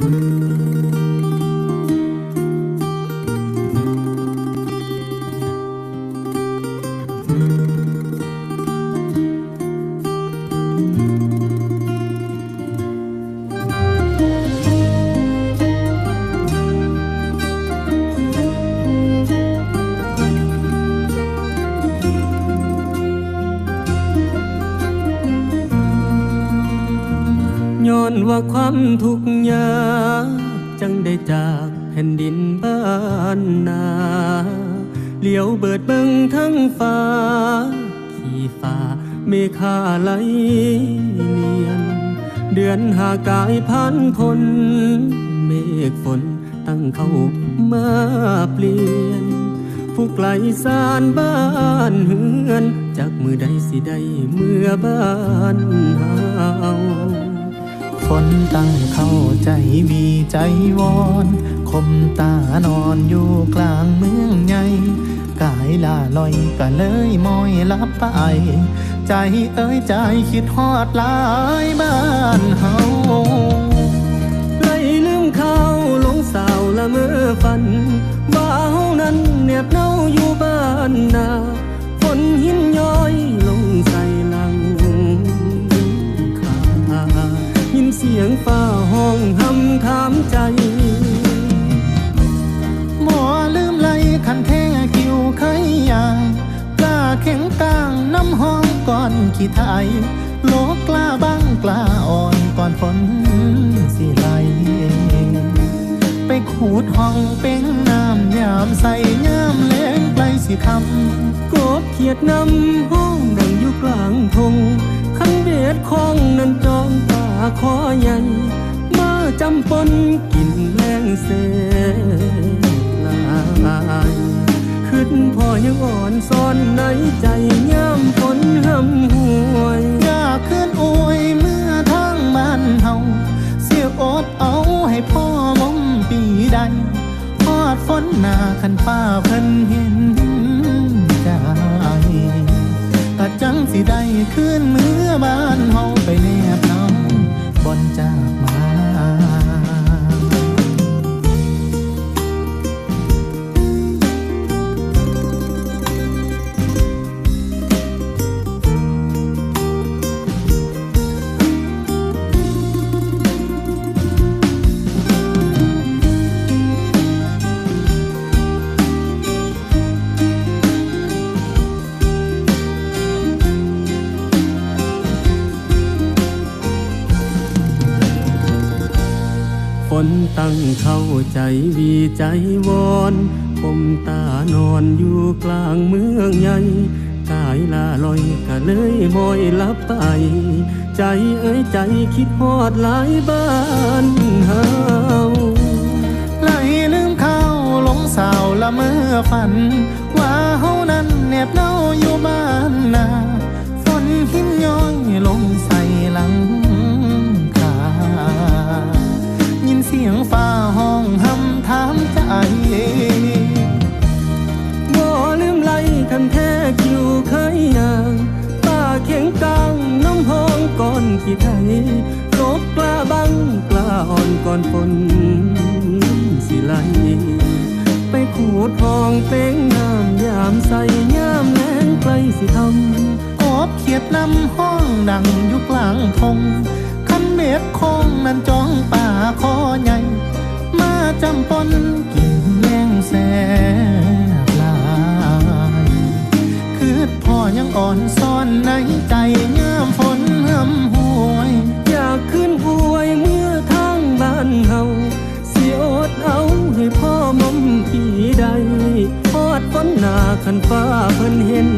Música ย้อนว่าความทุกข์ยากจังได้จากแผ่นดินบ้านนาเหลียวเบิดเบิงทั้งฟ้า ขี่ฟ้าเมฆาไหลเลียน เดือนหากายพันพนเมฆฝนตั้งเข้ามาเปลี่ยน ผู้ไกลสารบ้านเฮือน จากมือใดสิได้เมื่อบ้านเฮา คนตั้งเข้าใจวีใจวอนคมตานอนอยู่กลางเมืองใหญ่กายลาลอยก็เลยมอยลับไป ใจเอ้ยใจคิดฮอดหลายบ้านเฮา ขี้ไทยโลกกล้าบ้างกล้าอ่อนก่อนฝนสิไหลไปขูดห้องเป็นน้ำยามใส่ยามแรงไกลสิคำกบเขียดนำห้องดังอยู่กลางทงคันเบ็ดคองนั้นจองตาคอใหญ่มาจำปนกินแรงเส พ่อยังอ่อนซ้อนในใจย่ำฝนหำห่วยอยากขึ้นอยเมื่อทางบ้านเฮาเสียอดเอาให้พ่อมอมปีใดพอดฝนหนาคันป้าเพิ่นเห็ นตั้งเข้าใจวีใจวอนคมตานอนอยู่กลางเมืองใหญ่กายลาลอยก็เลยมอยลับไป ใจเอ้ยใจคิดฮอดหลายบ้านเฮาไหลลืมเข้าหลงสาวละเมื่อฝัน ว่าเฮานั้นแนบเน่าอยู่บ้านนาฝนหินย้อ กันแท้คิวเคยยางป้าเขียงกลางน้ำห้องก่อนขี้ไทยลบกล้าบังกล้าอ่อนก่อนฝนสิไหลไปขูดห้องเป้งน้ำยามใส่ยามแล้งใกลสิทำกบเขียดนำห้องดังอยู่กลางทงคันเม็ดคงนั้นจ้องป่าคอใหญ่ มาจำปนกินแยงแส ยังอ่อนซ่อนในใจงามฝนเหื่อมหวย อยากขึ้นห่วยเมื่อทางบ้านเฮาเสียอดเอาให้พ่อมมปีใดพอดฝนหนาขันฟ้าเพิ่นเห็น